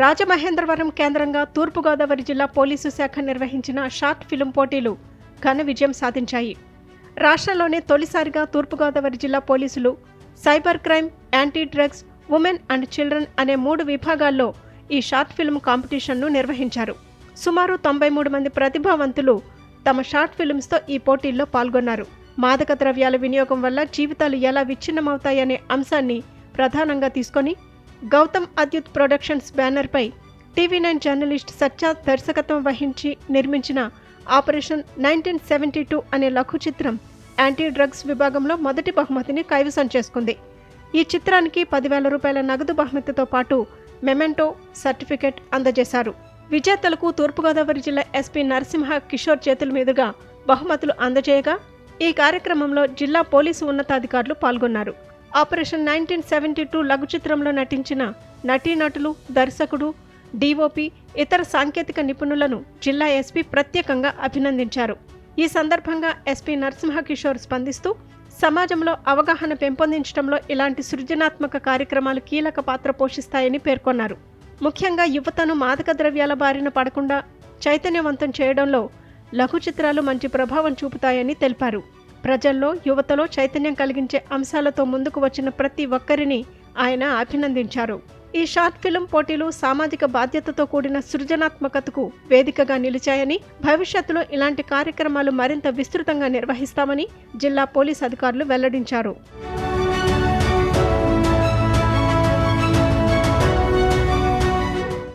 రాజమహేంద్రవరం కేంద్రంగా తూర్పుగోదావరి జిల్లా పోలీసు శాఖ నిర్వహించిన షార్ట్ ఫిలిం పోటీలు ఘన విజయం సాధించాయి. రాష్ట్రంలోనే తొలిసారిగా తూర్పుగోదావరి జిల్లా పోలీసులు cyber crime anti drugs women and children అనే మూడు విభాగాల్లో ఈ షార్ట్ ఫిల్మ్ కాంపిటీషన్ను నిర్వహించారు. సుమారు తొంభై మూడు మంది ప్రతిభావంతులు తమ షార్ట్ ఫిల్మ్స్తో ఈ పోటీల్లో పాల్గొన్నారు. మాదక ద్రవ్యాల వినియోగం వల్ల జీవితాలు ఎలా విచ్ఛిన్నమవుతాయనే అంశాన్ని ప్రధానంగా తీసుకొని గౌతమ్ అద్యుత్ ప్రొడక్షన్స్ బ్యానర్పై టీవీ నైన్ జర్నలిస్ట్ సత్య దర్శకత్వం వహించి నిర్మించిన ఆపరేషన్ నైన్టీన్ సెవెంటీ టూ అనే లఘు చిత్రం యాంటీ డ్రగ్స్ విభాగంలో మొదటి బహుమతిని కైవసం చేసుకుంది. ఈ చిత్రానికి పదివేల రూపాయల నగదు బహుమతితో పాటు మెమెంటో సర్టిఫికెట్ అందజేశారు. విజేతలకు తూర్పుగోదావరి జిల్లా ఎస్పీ నరసింహ కిషోర్ చేతుల మీదుగా బహుమతులు అందజేయగా ఈ కార్యక్రమంలో జిల్లా పోలీసు ఉన్నతాధికారులు పాల్గొన్నారు. ఆపరేషన్ నైన్టీన్ సెవెంటీ టూ లఘు చిత్రంలో నటించిన నటీనటులు దర్శకుడు డిఓపి ఇతర సాంకేతిక నిపుణులను జిల్లా ఎస్పీ ప్రత్యేకంగా అభినందించారు. ఈ సందర్భంగా ఎస్పీ నరసింహ కిషోర్ స్పందిస్తూ సమాజంలో అవగాహన పెంపొందించడంలో ఇలాంటి సృజనాత్మక కార్యక్రమాలు కీలక పాత్ర పోషిస్తాయని పేర్కొన్నారు. ముఖ్యంగా యువతను మాదక ద్రవ్యాల బారిన పడకుండా చైతన్యవంతం చేయడంలో లఘు చిత్రాలు మంచి ప్రభావం చూపుతాయని తెలిపారు. ప్రజల్లో యువతలో చైతన్యం కలిగించే అంశాలతో ముందుకు వచ్చిన ప్రతి ఒక్కరిని ఆయన అభినందించారు. ఈ షార్ట్ ఫిల్మ్ పోటీలు సామాజిక బాధ్యతతో కూడిన సృజనాత్మకతకు వేదికగా నిలిచాయని భవిష్యత్తులో ఇలాంటి కార్యక్రమాలు మరింత విస్తృతంగా నిర్వహిస్తామని జిల్లా పోలీస్ అధికారులు వెల్లడించారు.